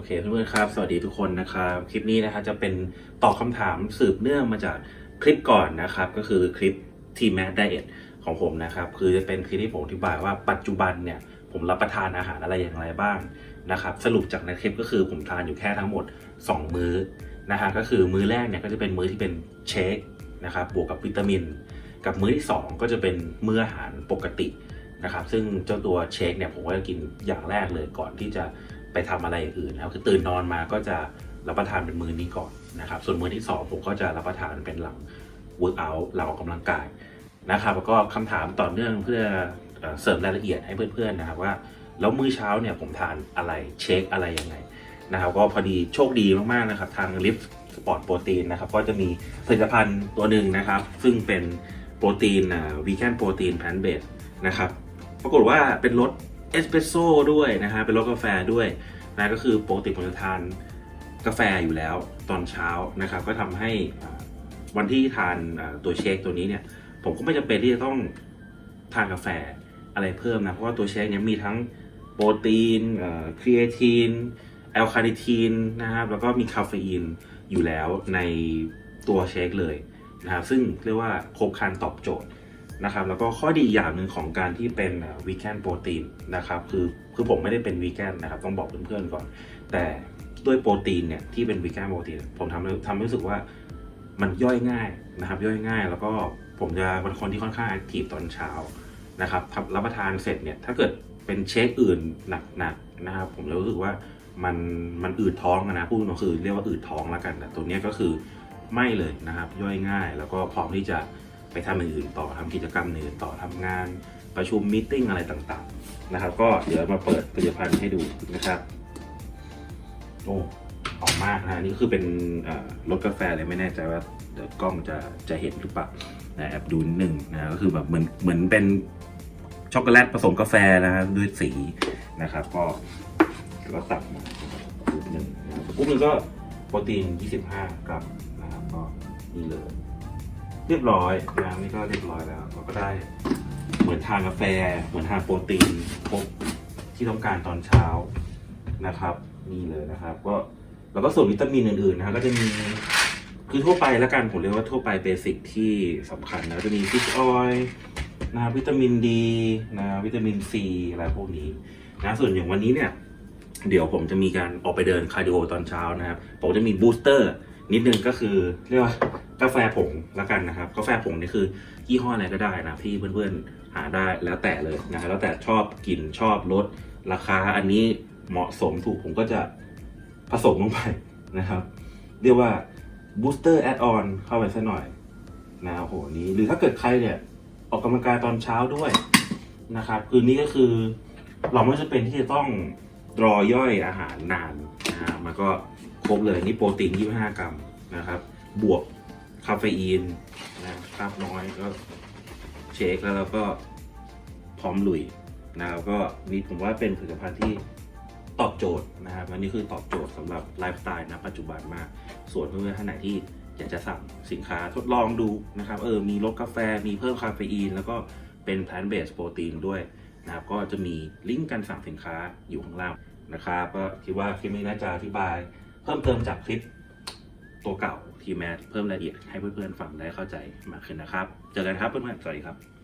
อเคเพื่อนครับ สวัสดีทุกคนนะครับ คลิปนี้นะครับจะเป็นตอบคำถามสืบเนื่องมาจากคลิปก่อนนะครับ ก็คือคลิปทีแม d ไดเอทของผมนะครับ คือจะเป็นคลิปที่ผมอธิบายว่าปัจจุบันเนี่ยผมรับประทานอาหารอะไรอย่างไรบ้างนะครับ สรุปจากในคลิปก็คือผมทานอยู่แค่ทั้งหมด 2 มื้อนะฮะก็คือมื้อแรกเนี่ยก็จะเป็นมื้อที่เป็นเชคนะครับบวกกับวิตามิน กับมื้อที่ 2 ก็จะเป็นมื้ออาหารปกตินะครับซึ่งเจ้าตัวเชคเนี่ยผมก็จะกินอย่างแรกเลยก่อนที่จะ ไปทำอะไรอย่างอื่นนะครับคือตื่นนอนมาก็จะรับประทานเป็นมื้อนี้ก่อนนะครับ ส่วนมื้อที่ 2 ผมก็จะรับประทานเป็นหลัง work out หลังออกกำลังกายนะครับ แล้วก็คำถามต่อเนื่องเพื่อเสริมรายละเอียดให้เพื่อนๆนะครับว่าแล้วมื้อเช้าเนี่ยผมทานอะไรเช็คอะไรยังไงนะครับก็พอดีโชคดีมากๆนะครับ ทางลิฟสปอร์ตโปรตีนนะครับก็จะมีผลิตภัณฑ์ตัวหนึ่งนะครับ ซึ่งเป็นโปรตีนวีแกนโปรตีนแพนเบสนะครับปรากฏว่าเป็นรส เอสเปรสโซ่ด้วยนะฮะเป็นรสกาแฟด้วยนะก็คือปกติผมจะทานกาแฟอยู่แล้วตอนเช้านะครับก็ทำให้วันที่ทานตัวเชคตัวนี้เนี่ยผมก็ไม่จำเป็นที่จะต้องทานกาแฟอะไรเพิ่มนะเพราะว่าตัวเชคเนี่ยมีทั้งโปรตีนครีเอทีนแอลคาเนทีนนะครับแล้วก็มีคาเฟอีนอยู่แล้วในตัวเชคเลยนะครับซึ่งเรียกว่าครบครันตอบโจทย์ นะครับแล้วก็ข้อดีอย่างหนึ่งของการที่เป็นวีแกนโปรตีนนะครับคือคือผมไม่ได้เป็นวีแกนนะครับต้องบอกเพื่อนๆก่อน แต่ด้วยโปรตีนเนี่ยที่เป็นวีแกนโปรตีนผมทำทำรู้สึกว่ามันย่อยง่ายนะครับย่อยง่าย แล้วก็ผมจะเป็นคนที่ค่อนข้างแอคทีฟตอนเช้านะครับทำรับประทานเสร็จเนี่ยถ้าเกิดเป็นเชคอื่นหนักๆนะครับผมรู้สึกว่ามันมันอืดท้องอะนะพูดตรงคือเรียกว่าอืดท้องแล้วกันแต่ตัวนี้ก็คือไม่เลยนะครับย่อยง่าย แล้วก็พร้อมที่จะ ไปทำอย่างอื่นต่อทำกิจกรรมอื่นต่อทำงานประชุมมิ팅อะไรต่างๆนะครับ ก็เดี๋ยวมาเปิดผลิตภัณฑ์ให้ดูนะครับโอ้หอมมากนะนี่คือเป็นรสกาแฟเลยไม่แน่ใจว่าเดี๋ยวกล้องจะจะเห็นหรือเปล่านะแอบดูนิดหนึ่งนะก็คือแบบเหมือนเหมือนเป็นช็อกโกแลตผสมกาแฟนะครับด้วยสีนะครับ ก็ก็ตัดมาสกู๊ปหนึ่งนะครับหนึ่งก็โปรตีน 25 กรัมนะครับก็นี่เลย เรียบร้อยนะนี่ก็เรียบร้อยแล้วเราก็ได้เหมือนทานกาแฟ เหมือนทานโปรตีนครบที่ต้องการตอนเช้านะครับ นี่เลยนะครับ ก็แล้วก็ส่วนวิตามินอื่นๆนะครับก็จะมีคือทั่วไปแล้วกันผมเรียกว่าทั่วไปเบสิกที่สำคัญนะจะมีฟิชออยล์นะวิตามินดีนะวิตามินซีอะไรพวกนี้นะส่วนอย่างวันนี้เนี่ย เดี๋ยวผมจะมีการออกไปเดินคาร์ดิโอตอนเช้านะครับ ผมจะมีบูสเตอร์นิดนึงก็คือเรียกว่า กาแฟผงละกันนะครับ กาแฟผงนี่คือยี่ห้ออะไรก็ได้นะที่เพื่อนๆหาได้แล้วแต่เลยนะแล้วแต่ชอบกลิ่นชอบรสราคาอันนี้เหมาะสมถูกผมก็จะผสมลงไปนะครับ เรียกว่าบูสเตอร์แอดออนเข้าไปสักหน่อยนะโอ้โหนี้หรือถ้าเกิดใครเนี่ยออกกำลังกายตอนเช้าด้วยนะครับคือนี้ก็คือเราไม่จำเป็นที่จะต้องรอย่อยอาหารนานนะฮะมันก็ครบเลยนี่โปรตีน 25 กรัมนะครับ บวก คาเฟอีนนะครับน้อยก็เช็คแล้วเราก็พร้อมลุยนะครับก็นี่ผมว่าเป็นผลิตภัณฑ์ที่ตอบโจทย์นะครับอันนี้คือตอบโจทย์สำหรับไลฟ์สไตล์ณปัจจุบันมาก ส่วนเพื่อนๆท่านไหนที่อยากจะสั่งสินค้าทดลองดูนะครับเออมีลดกาแฟมีเพิ่มคาเฟอีน แล้วก็เป็น plant based โปรตีนด้วยนะครับก็จะมีลิงก์การสั่งสินค้าอยู่ข้างล่างนะครับก็คิดว่าคลิปนี้น่าจะอธิบาย เพิ่มเติมจากคลิปตัวเก่า ทีแมทเพิ่มรายละเอียดให้เพื่อนๆฟังได้เข้าใจมากขึ้นนะครับ เจอกันครับเพื่อนๆสวัสดีครับ